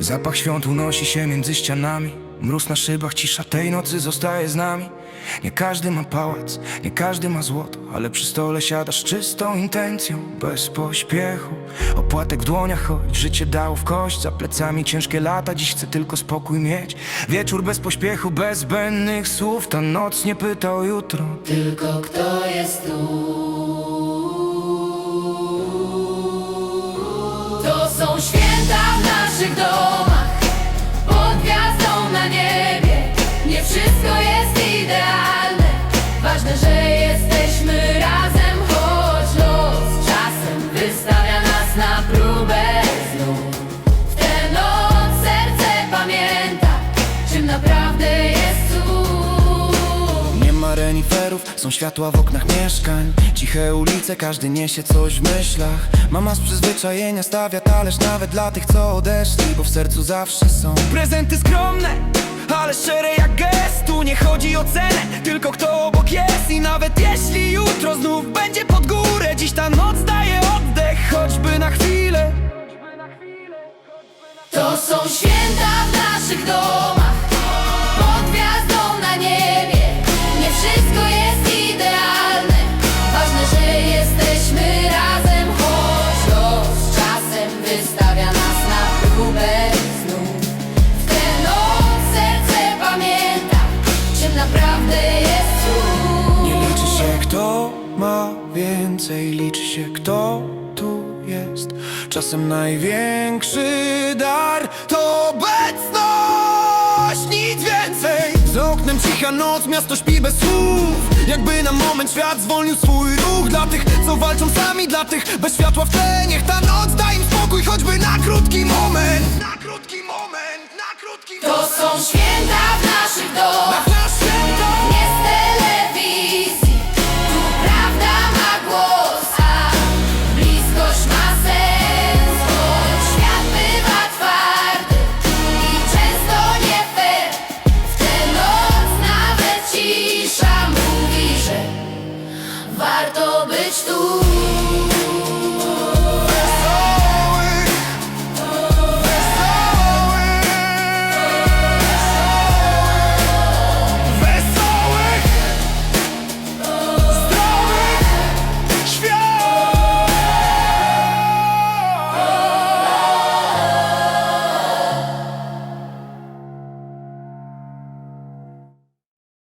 Zapach świąt unosi się między ścianami. Mróz na szybach, cisza tej nocy zostaje z nami. Nie każdy ma pałac, nie każdy ma złoto Ale przy stole siadasz czystą intencją Bez pośpiechu, opłatek w dłoniach choć Życie dało w kość, za plecami ciężkie lata Dziś chcę tylko spokój mieć. Wieczór bez pośpiechu, bez zbędnych słów. Ta noc nie pyta o jutro. Tylko kto jest tu? To są święta w naszych domach, wszystko jest idealne, ważne, że jesteśmy razem, choć los czasem wystawia nas na próbę znów. W tę noc serce pamięta, czym naprawdę jest cud. Nie ma reniferów, są światła w oknach mieszkań Ciche ulice, każdy niesie coś w myślach Mama z przyzwyczajenia stawia talerz nawet dla tych, co odeszli Bo w sercu zawsze są Prezenty skromne, ale szczere Tu nie chodzi o cenę, tylko kto obok jest. I nawet jeśli jutro znów będzie pod górę Dziś ta noc daje oddech, choćby na chwilę. To są święta w naszych domach kto ma więcej, liczy się kto tu jest. Czasem największy dar to obecność, nic więcej. Za oknem cicha noc, miasto śpi bez słów. Jakby na moment świat zwolnił swój ruch. Dla tych, co walczą sami, dla tych bez światła w tle. Niech ta noc da im spokój, choćby na krótki moment. Na krótki moment, na krótki To są święta tú.